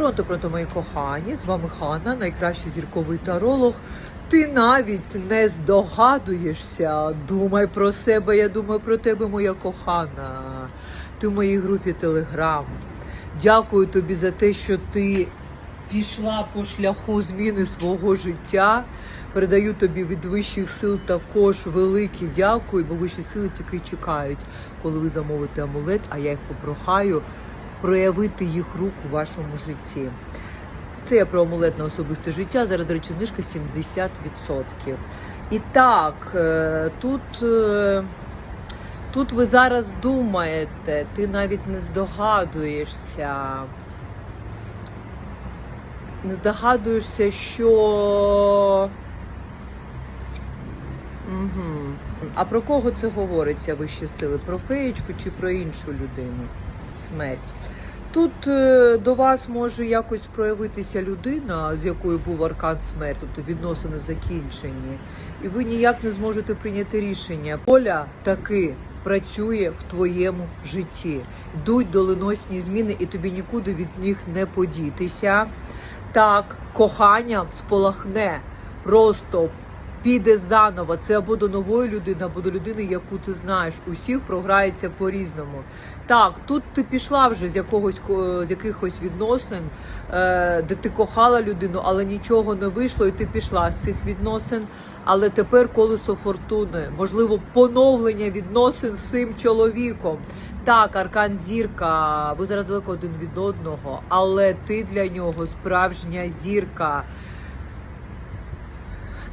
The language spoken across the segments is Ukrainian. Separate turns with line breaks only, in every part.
Пронто, пронто, мої кохані, з вами Ханна, найкращий зірковий таролог. Ти навіть не здогадуєшся. Думай про себе, я думаю про тебе, моя кохана. Ти в моїй групі Телеграм. Дякую тобі за те, що ти пішла по шляху зміни свого життя. Передаю тобі від вищих сил також велике дякую, бо вищі сили тільки чекають, коли ви замовите амулет, а я їх попрохаю проявити їх рук у вашому житті. Це про амулет на особисте життя. Зараз, до речі, знижка 70%. І так, е, тут, е, тут ви зараз думаєте, ти навіть не здогадуєшся. Не здогадуєшся, що. Угу. А про кого це говориться вищі сили? Про феєчку чи про іншу людину? Смерть. Тут е, до вас може якось проявитися людина, з якою був аркан смерті, тобто відносини закінчені, і ви ніяк не зможете прийняти рішення. Поля таки працює в твоєму житті. Йдуть доленосні зміни, і тобі нікуди від них не подітися. Так, кохання сполахне, просто піде заново. Це або до нової людини, або до людини, яку ти знаєш. Усіх програється по-різному. Так, тут ти пішла вже з якогось ко- з якихось відносин, е, де ти кохала людину, але нічого не вийшло, і ти пішла з цих відносин. Але тепер колесо фортуни, можливо, поновлення відносин з цим чоловіком. Так, аркан зірка, ви зараз далеко один від одного, але ти для нього справжня зірка.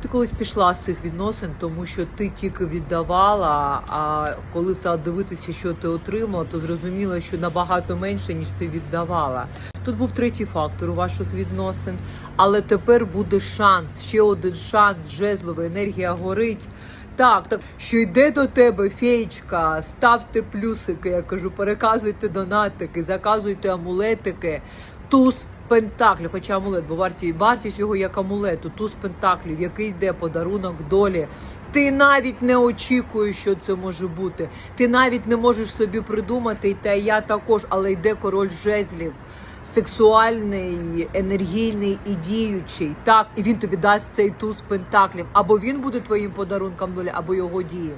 Ти колись пішла з цих відносин, тому що ти тільки віддавала. А коли дивитися, що ти отримала, то зрозуміла, що набагато менше ніж ти віддавала. Тут був третій фактор у ваших відносин, але тепер буде шанс, ще один шанс. Жезлова енергія горить. Так, так що йде до тебе феєчка, ставте плюсики, я кажу, переказуйте донатики, заказуйте амулетики, туз пентаклів, хоча амулет, бо вартість, вартість його як амулету, туз пентаклів, який йде подарунок долі. Ти навіть не очікуєш, що це може бути. Ти навіть не можеш собі придумати, та я також, але йде король жезлів. Сексуальний, енергійний і діючий. Так, і він тобі дасть цей туз пентаклів. Або він буде твоїм подарунком долі, або його дії.